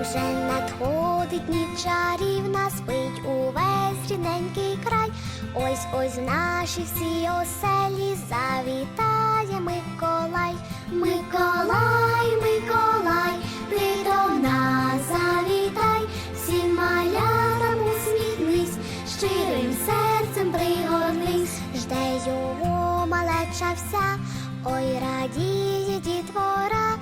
Вже надходить ніч чарівна, спить увесь рідненький край. Ось ось в наші всі оселі завітає Миколай. Миколай, Миколай, ти до нас завітай, всім малятам усміхнись, щирим серцем пригорнись, жде його малеча вся, ой радіє дітвора,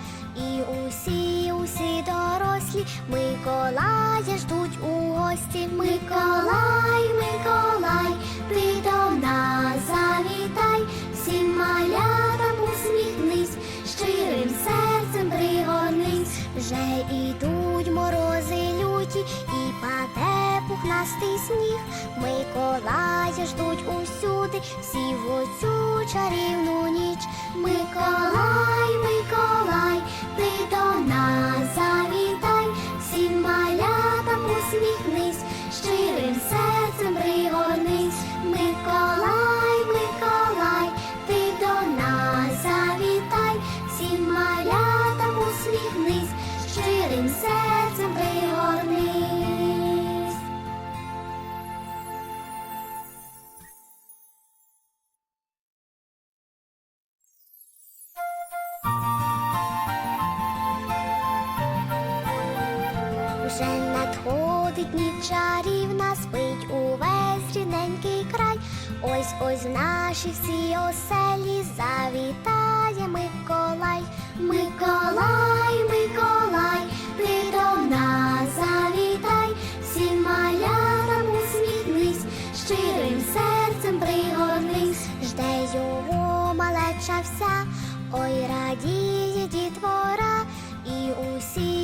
пухнастий сніг. Миколая ждуть усюди, всі в оцю чарівну ніч. Миколай, Вже надходить ніч чарівна, спить увесь рідненький край. Ось ось в наші всі оселі завітає Миколай. Миколай, Миколай, ти до нас завітай, всім малятам усміхнись, щирим серцем пригорнись, жде його малеча вся, ой радіє дітвора, і усі,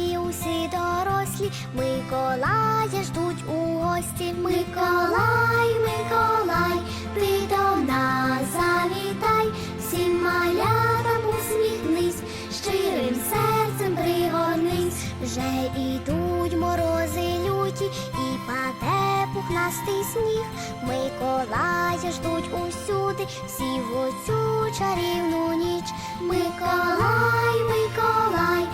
Миколая ждуть у гості. Миколай, Миколай, ти до нас завітай, всім малятам усміхнись, щирим серцем пригорнись, вже ідуть морози люті і паде пухнастий сніг. Миколая ждуть усюди, всі в оцю чарівну ніч. Миколай, Миколай,